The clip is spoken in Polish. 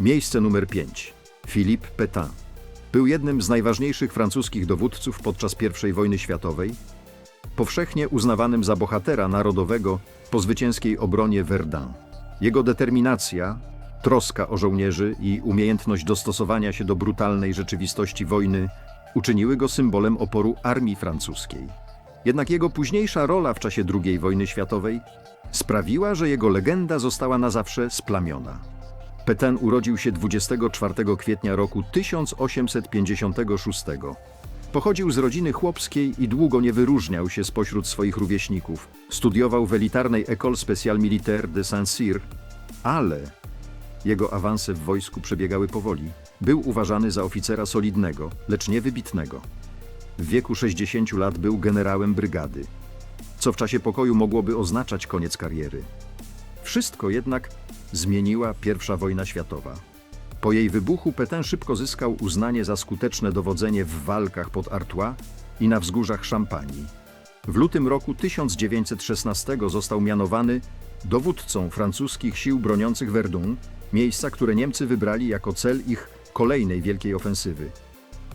Miejsce numer 5. Philippe Pétain. Był jednym z najważniejszych francuskich dowódców podczas I wojny światowej, powszechnie uznawanym za bohatera narodowego po zwycięskiej obronie Verdun. Jego determinacja, troska o żołnierzy i umiejętność dostosowania się do brutalnej rzeczywistości wojny uczyniły go symbolem oporu armii francuskiej. Jednak jego późniejsza rola w czasie II wojny światowej sprawiła, że jego legenda została na zawsze splamiona. Pétain urodził się 24 kwietnia roku 1856. Pochodził z rodziny chłopskiej i długo nie wyróżniał się spośród swoich rówieśników. Studiował w elitarnej École Spéciale Militaire de Saint-Cyr, ale jego awanse w wojsku przebiegały powoli. Był uważany za oficera solidnego, lecz nie wybitnego. W wieku 60 lat był generałem brygady, co w czasie pokoju mogłoby oznaczać koniec kariery. Wszystko jednak zmieniła I wojna światowa. Po jej wybuchu Pétain szybko zyskał uznanie za skuteczne dowodzenie w walkach pod Artois i na wzgórzach Szampanii. W lutym roku 1916 został mianowany dowódcą francuskich sił broniących Verdun, miejsca, które Niemcy wybrali jako cel ich kolejnej wielkiej ofensywy.